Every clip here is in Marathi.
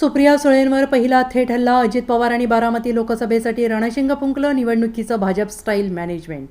सुप्रिया सुळेंवर पहिला थेट हल्ला अजित पवार आणि बारामती लोकसभेसाठी रणशिंग फुंकलं निवडणुकीचं भाजप स्टाईल मॅनेजमेंट.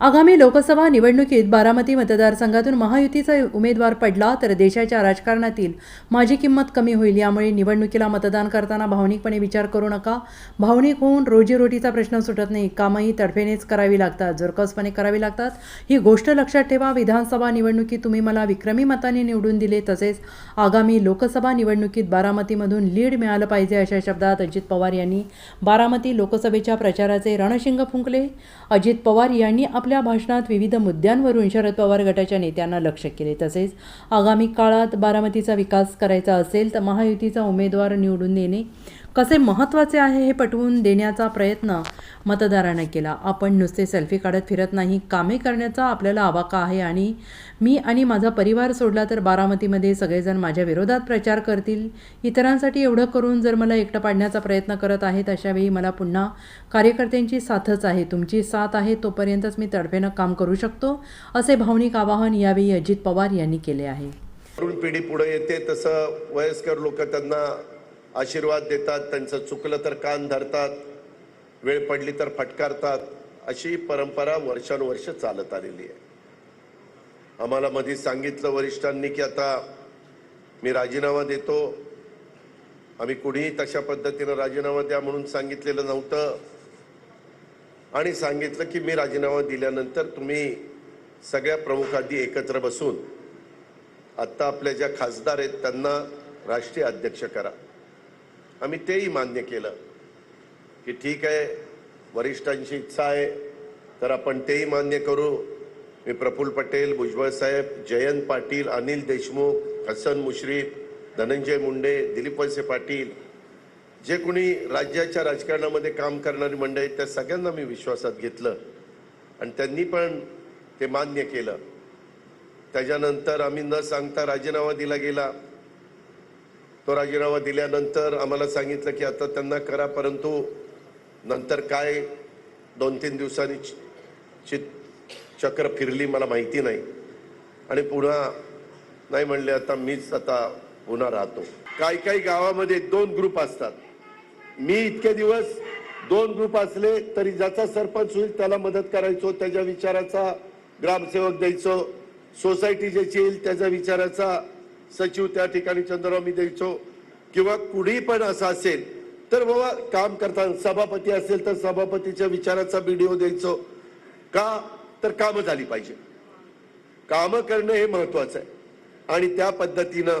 आगामी लोकसभा निवडणुकीत बारामती मतदारसंघातून महायुतीचा उमेदवार पडला तर देशाच्या राजकारणातील माझी किंमत कमी होईल यामुळे निवडणुकीला मतदान करताना भावनिकपणे विचार करू नका. भावनिक होऊन रोजीरोटीचा प्रश्न सुटत नाही. कामंही तडफेनेच करावी लागतात जोरकसपणे करावी लागतात. ही गोष्ट लक्षात ठेवा विधानसभा निवडणुकीत तुम्ही मला विक्रमी मताने निवडून दिले तसेच आगामी लोकसभा निवडणुकीत बारामतीमधून लीड मिळालं पाहिजे अशा शब्दात अजित पवार यांनी बारामती लोकसभेच्या प्रचाराचे रणशिंग फुंकले. अजित पवार यांनी आपले आपल्या भाषणात विविध मुद्द्यांवरून शरद पवार गटाच्या नेत्यांना लक्ष केले. तसेच आगामी काळात बारामतीचा विकास करायचा असेल तर महायुतीचा उमेदवार निवडून देणे कसे महत्त्वाचे आहे हे पटवून देण्याचा प्रयत्न मतदाराने केला. आपण नुसते सेल्फी काढत फिरत नाही कामे करण्याचा आपल्याला आवाका आहे आणि मी आणि माझा परिवार सोडला तर बारामतीमध्ये सगळेजण माझ्या विरोधात प्रचार करतील. इतरांसाठी एवढं करून जर मला एकटं पाडण्याचा प्रयत्न करत आहेत अशावेळी मला पुन्हा कार्यकर्त्यांची साथच आहे. तुमची साथ आहे तोपर्यंतच मी तडफेनं काम करू शकतो असे भावनिक आवाहन यावेळी अजित पवार यांनी केले आहे. तरुण पिढी पुढे येते तसं वयस्कर लोक त्यांना आशीर्वाद देतात त्यांचं चुकलं तर कान धरतात वेळ पडली तर फटकारतात अशी परंपरा वर्षानुवर्ष चालत आलेली आहे. आम्हाला मधी सांगितलं वरिष्ठांनी की आता मी राजीनामा देतो. आम्ही कुणीही तशा पद्धतीनं राजीनामा द्या म्हणून सांगितलेलं नव्हतं. आणि सांगितलं की मी राजीनामा दिल्यानंतर तुम्ही सगळ्या प्रमुखांनी एकत्र बसून आत्ता आपल्या ज्या खासदार आहेत त्यांना राष्ट्रीय अध्यक्ष करा. आम्ही तेही मान्य केलं की ठीक आहे वरिष्ठांची इच्छा आहे तर आपण तेही मान्य करू. मी प्रफुल्ल पटेल भुजबळ साहेब जयंत पाटील अनिल देशमुख हसन मुश्रीफ धनंजय मुंडे दिलीप वळसे पाटील. जे कोणी राज्याच्या राजकारणामध्ये काम करणारी मंडळी त्या सगळ्यांना मी विश्वासात घेतलं. आणि त्यांनी पण ते मान्य केलं. त्याच्यानंतर आम्ही न सांगता राजीनामा दिला गेला. तो राजीनामा दिल्यानंतर आम्हाला सांगितलं की आता त्यांना करा परंतु नंतर काय दोन तीन दिवसांनी चि- चित चक्र फिरली मला माहिती नाही. आणि पुन्हा नाही म्हणले आता मीच आता पुन्हा राहतो. काही काही गावामध्ये दोन ग्रुप असतात. मी इतके दिवस दोन ग्रुप असले तरी ज्याचा सरपंच होईल त्याला मदत करायचो त्याच्या विचाराचा ग्रामसेवक द्यायचो सोसायटी ज्याची येईल त्याच्या विचाराचा सचिव त्या ठिकाणी चंद्रराव मी द्यायचो किंवा कुणी पण असं असेल तर बाबा काम करताना सभापती असेल तर सभापतीच्या विचाराचा व्हिडिओ द्यायचो. का? तर कामं झाली पाहिजे. कामं करणं हे महत्वाचं आहे. आणि त्या पद्धतीनं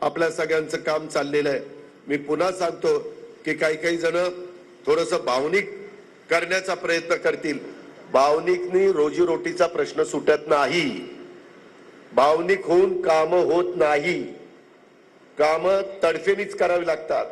आपल्या सगळ्यांचं काम चाललेलं आहे. मी पुन्हा सांगतो की काही काही जण थोडस भावनिक करण्याचा प्रयत्न करतील. भावनिकनी रोजीरोटीचा प्रश्न सुटत नाही. भावनिक होऊन काम होत नाही. काम तडफेनीच करावी लागतात.